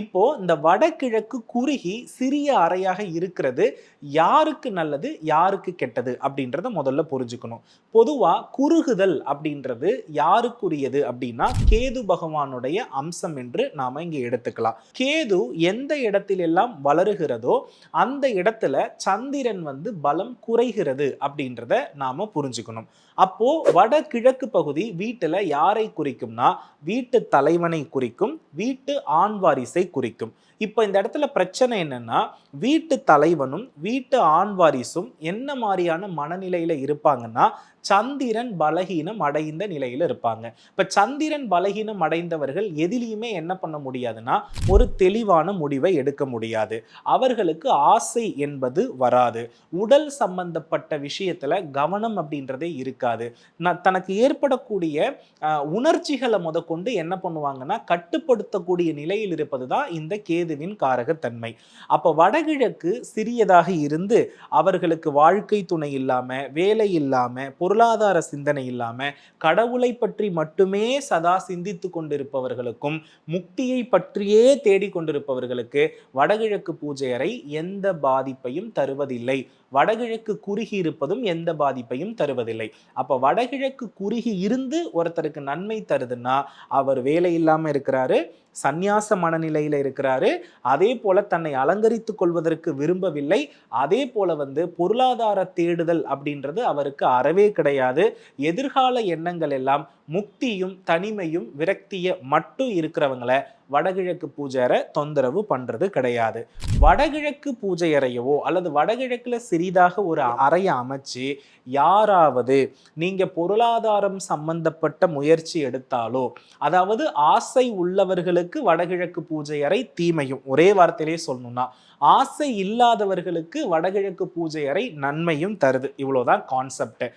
இப்போ இந்த வடகிழக்கு குறுகி சிறிய அறையாக இருக்கிறது. யாருக்கு நல்லது யாருக்கு கெட்டது அப்படின்றத முதல்ல புரிஞ்சுக்கணும். பொதுவா குறுகுதல் அப்படின்றது யாருக்குரியது அப்படின்னா கேது பகவானுடைய அம்சம் என்று நாம இங்க எடுத்துக்கலாம். கேது எந்த இடத்திலெல்லாம் வளருகிறதோ அந்த இடத்துல சந்திரன் வந்து பலம் குறைகிறது அப்படின்றத நாம புரிஞ்சுக்கணும். அப்போ வடகிழக்கு பகுதி வீட்டுல யாரை குறிக்கும்னா வீட்டு தலைவனை குறிக்கும் வீட்டு ஆண் வாரிசை குறிக்கும். இப்போ இந்த இடத்துல பிரச்சனை என்னன்னா வீட்டு தலைவனும் வீட்டு ஆண் வாரிசும் என்ன மாதிரியான மனநிலையில இருப்பாங்கன்னா சந்திரன் பலகீனம் அடைந்த நிலையில இருப்பாங்க. இப்ப சந்திரன் பலகீனம் அடைந்தவர்கள் எதிலையுமே என்ன பண்ண முடியாதுன்னா ஒரு தெளிவான முடிவை எடுக்க முடியாது. அவர்களுக்கு ஆசை என்பது வராது. உடல் சம்பந்தப்பட்ட விஷயத்துல கவனம் அப்படின்றதே இருக்காது. தனக்கு ஏற்படக்கூடிய உணர்ச்சிகளை முதற்கொண்டு என்ன பண்ணுவாங்கன்னா கட்டுப்படுத்தக்கூடிய நிலையில் இருப்பது தான் இந்த கேதுவின் காரகத்தன்மை. அப்போ வடகிழக்கு சிறியதாக இருந்து அவர்களுக்கு வாழ்க்கை துணை இல்லாம வேலை இல்லாம பொருளாதார சிந்தனை இல்லாம கடவுளை பற்றி மட்டுமே சதா சிந்தித்து கொண்டிருப்பவர்களுக்கும் முக்தியை பற்றியே தேடிக்கொண்டிருப்பவர்களுக்கு வடகிழக்கு பூஜை அறை எந்த பாதிப்பையும் தருவதில்லை. வடகிழக்கு குறுகி இருப்பதும் எந்த பாதிப்பையும் தருவதில்லை. அப்ப வடகிழக்கு குறுகி இருந்து ஒருத்தருக்கு நன்மை தருதுன்னா அவர் வேலை இல்லாமல் இருக்கிறாரு சந்நியாச மனநிலை நிலையில் இருக்கிறாரு. அதே போல தன்னை அலங்கரித்துக் கொள்வதற்கு விரும்பவில்லை. அதே போல வந்து பொருளாதார தேடுதல் அப்படின்றது அவருக்கு அறவே கிடையாது. எதிர்கால எண்ணங்கள் எல்லாம் முக்தியும் தனிமையும் விரக்திய மட்டும் இருக்கிறவங்களை வடகிழக்கு பூஜையறை தொந்தரவு பண்றது கிடையாது. வடகிழக்கு பூஜை அறையவோ அல்லது வடகிழக்கில் சிறிதாக ஒரு அறையை அமைச்சு யாராவது நீங்க பொருளாதாரம் சம்பந்தப்பட்ட முயற்சி எடுத்தாலோ அதாவது ஆசை உள்ளவர்களுக்கு வடகிழக்கு பூஜை அறை தீமையும் ஒரே வார்த்தையிலே சொல்லணும்னா ஆசை இல்லாதவர்களுக்கு வடகிழக்கு பூஜை அறை நன்மையும் தருது. இவ்வளோதான் கான்செப்ட்